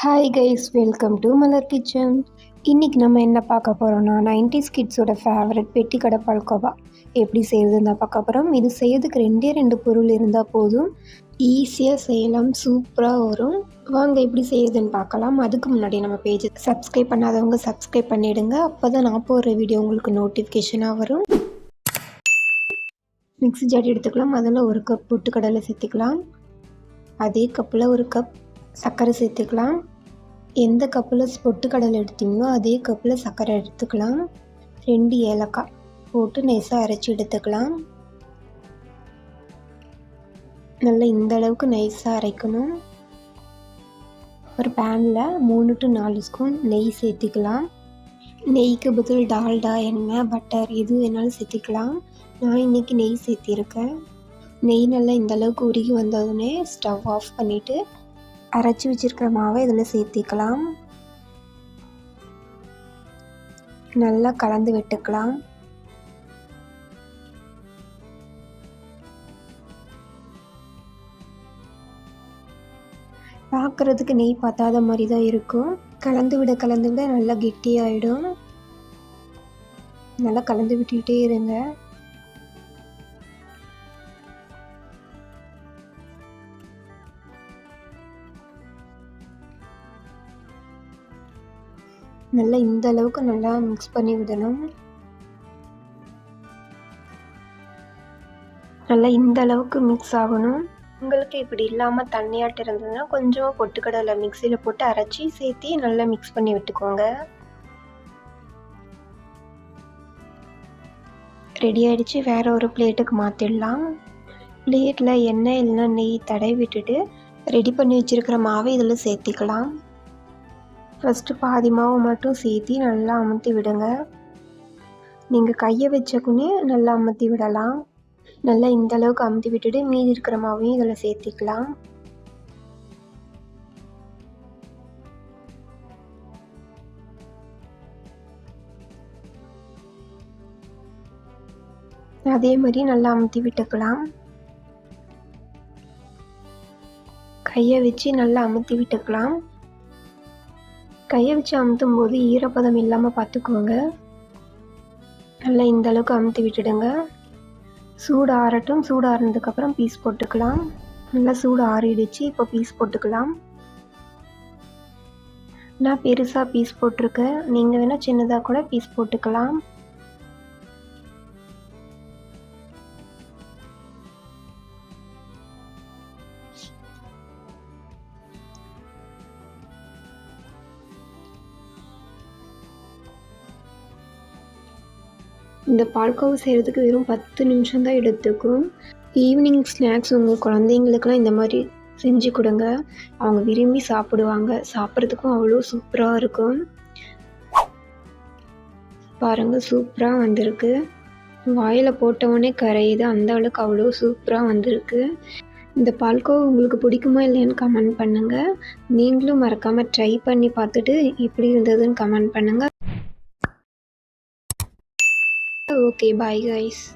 Hi guys welcome to Malar kitchen இன்றைக்கி நம்ம என்ன பார்க்க போகிறோம்னா நைன்டிஸ் கிட்ஸோட ஃபேவரட் பெட்டி கடை பால்கோவா எப்படி செய்கிறதுன்னு தான் பார்க்க போகிறோம் இது செய்யறதுக்கு ரெண்டே ரெண்டு பொருள் இருந்தால் போதும். ஈஸியாக செய்யலாம் சூப்பராக வரும். வாங்க எப்படி செய்யுதுன்னு பார்க்கலாம். அதுக்கு முன்னாடி நம்ம பேஜை சப்ஸ்கிரைப் பண்ணாதவங்க சப்ஸ்கிரைப் பண்ணிவிடுங்க அப்போ தான் நான் போகிற வீடியோ உங்களுக்கு நோட்டிஃபிகேஷனாக வரும். மிக்ஸி ஜாடி எடுத்துக்கலாம். அதில் ஒரு கப் பொட்டுக்கடலை சேர்த்துக்கலாம். அதே கப்பில் ஒரு கப் சர்க்கரை சேர்த்துக்கலாம். எந்த கப்பில் பொட்டுக்கடலை எடுத்தீங்களோ அதே கப்பில் சர்க்கரை எடுத்துக்கலாம். ரெண்டு ஏலக்காய் போட்டு நைஸாக அரைச்சி எடுத்துக்கலாம். நல்லா இந்த அளவுக்கு நைஸாக அரைக்கணும். ஒரு பேனில் மூணு டு நாலு ஸ்பூன் நெய் சேர்த்திக்கலாம். நெய்க்கு பதில் டால்டா எண்ணெய் பட்டர் எது வேணாலும் சேர்த்திக்கலாம். நான் இன்றைக்கி நெய் சேர்த்திருக்கேன். நெய் நல்லா இந்த அளவுக்கு உருகி வந்ததுன்னே ஸ்டவ் ஆஃப் பண்ணிவிட்டு அரைச்சி வச்சுருக்கிற மாவை இதில் சேர்த்திக்கலாம். நல்லா கலந்து விட்டுக்கலாம். பார்க்குறதுக்கு நெய் பத்தாத மாதிரி தான் இருக்கும். கலந்து விட கலந்து விட நல்லா கெட்டியாயிடும். நல்லா கலந்து விட்டுக்கிட்டே இருங்க. நல்லா இந்த அளவுக்கு நல்லா மிக்ஸ் பண்ணி விடணும். நல்லா இந்த அளவுக்கு மிக்ஸ் ஆகணும். உங்களுக்கு இப்படி இல்லாமல் தண்ணியாட்டு இருந்ததுன்னா கொஞ்சமாக பொட்டுக்கடலை மிக்சியில் போட்டு அரைச்சி சேர்த்தி நல்லா மிக்ஸ் பண்ணி விட்டுக்கோங்க. ரெடி ஆகிடுச்சு வேறு ஒரு பிளேட்டுக்கு மாற்றிடலாம் பிளேட்டில் எண்ணெய் இல்லைன்னா நெய் தடவி விட்டுட்டு ரெடி பண்ணி வச்சுருக்கிற மாவை இதில் சேர்த்திக்கலாம். ஃபஸ்ட்டு பாதி மாவு மட்டும் சேர்த்தி நல்லா அமுத்தி விடுங்க. நீங்கள் கையை வச்சக்குன்னே நல்லா அமுத்தி விடலாம். நல்லா இந்த அளவுக்கு அமுத்தி விட்டுட்டு மீதி இருக்கிற மாவையும் இதில் சேர்த்திக்கலாம். அதே மாதிரி நல்லா அமுத்தி விட்டுக்கலாம். கையை வச்சு நல்லா அமுத்தி விட்டுக்கலாம். கையை வச்சு அமுத்தும் போது ஈரப்பதம் இல்லாமல் பார்த்துக்கோங்க. நல்லா இந்த அளவுக்கு அமுத்தி விட்டுடுங்க. சூடு ஆறட்டும். சூடு ஆறுனதுக்கப்புறம் பீஸ் போட்டுக்கலாம். நல்லா சூடு ஆறிடுச்சு. இப்போ பீஸ் போட்டுக்கலாம். நான் பெருசாக பீஸ் போட்டிருக்கேன். நீங்கள் வேணால் சின்னதாக கூட பீஸ் போட்டுக்கலாம். இந்த பால்கோவா செய்கிறதுக்கு வெறும் பத்து நிமிஷம் தான் எடுத்துக்கும். ஈவினிங் ஸ்நாக்ஸ் உங்கள் குழந்தைங்களுக்கெல்லாம் இந்த மாதிரி செஞ்சு கொடுங்க. அவங்க விரும்பி சாப்பிடுவாங்க. சாப்பிட்றதுக்கும் அவ்வளோ சூப்பராக இருக்கும். பாருங்கள் சூப்பராக வந்திருக்கு. வாயில் போட்டவொடனே கரையுது. அந்த அளவுக்கு அவ்வளோ சூப்பராக வந்திருக்கு. இந்த பால்கோவா உங்களுக்கு பிடிக்குமா இல்லையான்னு கமெண்ட் பண்ணுங்கள் நீங்களும் மறக்காமல் ட்ரை பண்ணி பார்த்துட்டு எப்படி இருந்ததுன்னு கமெண்ட் பண்ணுங்கள் okay bye guys